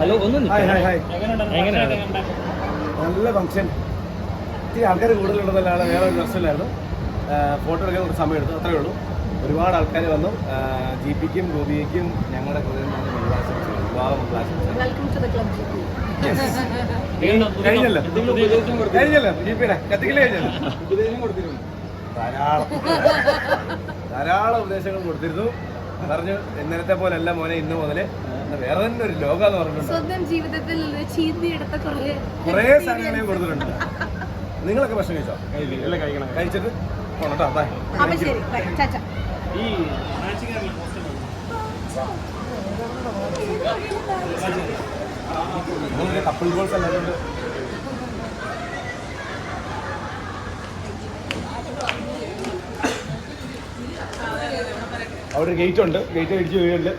Hello ഒന്ന് നല്ല function ഇത്തിരി ആൾക്കാർ കൂടുതലുള്ളതല്ലാതെ വേറെ ഒരു പ്രശ്നമില്ലായിരുന്നു ഫോട്ടോ എടുക്കാൻ കുറച്ച് സമയം എടുത്തു അത്രേ ഉള്ളൂ. ഒരുപാട് ആൾക്കാർ വന്നു. ജി പിക്കും ഗോപിയയ്ക്കും ഞങ്ങളുടെ കഴിഞ്ഞല്ലോ. കഴിഞ്ഞല്ലോ. ജി പിയുടെ കത്തിക്കൽ കഴിഞ്ഞല്ലോ. ധാരാളം. ധാരാളം ഉപദേശങ്ങൾ കൊടുത്തിരുന്നു. പറഞ്ഞു ഇന്നലത്തെ പോലെ അല്ല മോനെ ഇന്ന് മുതൽ. ഇന്ന് വേറെ തന്നെ ഒരു ലോകം സ്വന്തം ജീവിതത്തിൽ ചീന്തിയെടുത്ത കുറെ കുറേ സാധനങ്ങളെയും കൊടുത്തിട്ടുണ്ട്. നിങ്ങളൊക്കെ ഭക്ഷണം കഴിച്ചോ? കഴിച്ചിട്ട് പോണം കേട്ടോ ബൈ അപ്പൊ ശരി ബൈ ചാച്ച ഈ കപ്പിൾ ഗോൾസ് അവിടെ ഒരു ഗേറ്റ് ഉണ്ട്. ഗേറ്റ് കഴിച്ച് വീഴുണ്ട്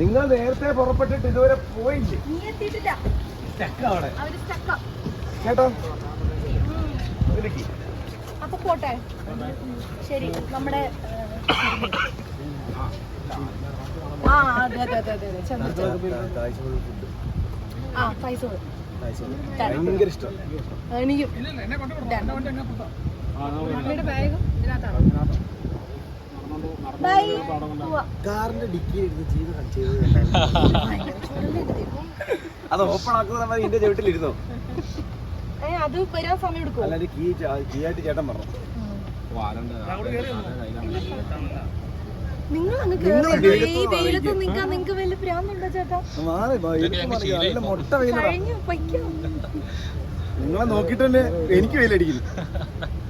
നിങ്ങൾ നേരത്തെ പുറപ്പെട്ടിട്ട് ഇതുവരെ പോയില്ലേ? നീ എത്തിയിട്ടില്ല. സ്റ്റക്ക് അവിടെ. അവർ സ്റ്റക്ക കേട്ടോ. അപ്പൊ പോട്ടെ. ശരി നമ്മുടെ ആ അതെ അതെ അതെ. ആ പൈസ. ഭയങ്കര ഇഷ്ടം. എനിക്കും. ബാഗും ഇതിനകത്താണോ. ബൈ കാറിന്റെ ഡിക്കി എടുത്ത് ചൂടല്ലേ അത് ഓപ്പൺ ആക്കുന്ന ഇതിന്റെ ചവിട്ടിലിരുന്നോ? അത് വരാൻ സമയം എടുക്കും അല്ലാതെ കീ കീ ആയിട്ട് ചേട്ടൻ പറഞ്ഞു. നിങ്ങൾ അങ്ങ് ഈ വെയിലത്ത്. നിൽക്കാൻ നിങ്ങൾക്ക് ചേട്ടാ? മാറി ബാ, നല്ല മൊട്ട വെയിലടാ. കഴിഞ്ഞു പൊയ്ക്കോ. നിങ്ങളെ നോക്കിട്ടല്ലേ എനിക്ക് വെയിലടിക്കുന്നു.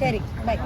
ശരി ബൈ.